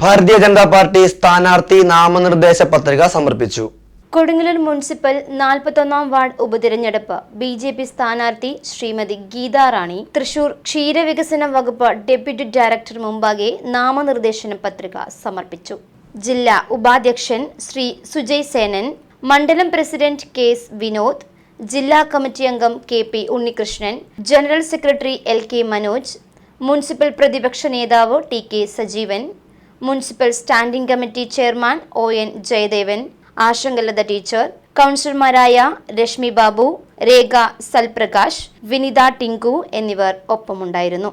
Bharatiya Janata party സ്ഥാനാർത്ഥി നാമനിർദ്ദേശ പത്രിക സമർപ്പിച്ചു. കൊടുങ്ങല്ലൂർ മുനിസിപ്പൽ നാൽപ്പത്തൊന്നാം വാർഡ് ഉപതിരഞ്ഞെടുപ്പ് ബി ജെ പി സ്ഥാനാർത്ഥി ശ്രീമതി ഗീതാ റാണി തൃശൂർ ക്ഷീരവികസന വകുപ്പ് ഡെപ്യൂട്ടി ഡയറക്ടർ മുമ്പാകെ നാമനിർദ്ദേശന പത്രിക സമർപ്പിച്ചു. ജില്ലാ ഉപാധ്യക്ഷൻ ശ്രീ സുജയ് സേനൻ മണ്ഡലം പ്രസിഡന്റ് കെ എസ് വിനോദ് ജില്ലാ കമ്മിറ്റി അംഗം K P Unnikrishnan general secretary L K Manoj municipal പ്രതിപക്ഷ നേതാവ് T K Sajeevan municipal standing committee chairman O N Jayadevan Ashankalatha teacher കൗൺസിലർമാരായ രശ്മി ബാബു രേഖ സൽപ്രകാശ് വിനിത ടിങ്കു എന്നിവർ ഒപ്പമുണ്ടായിരുന്നു.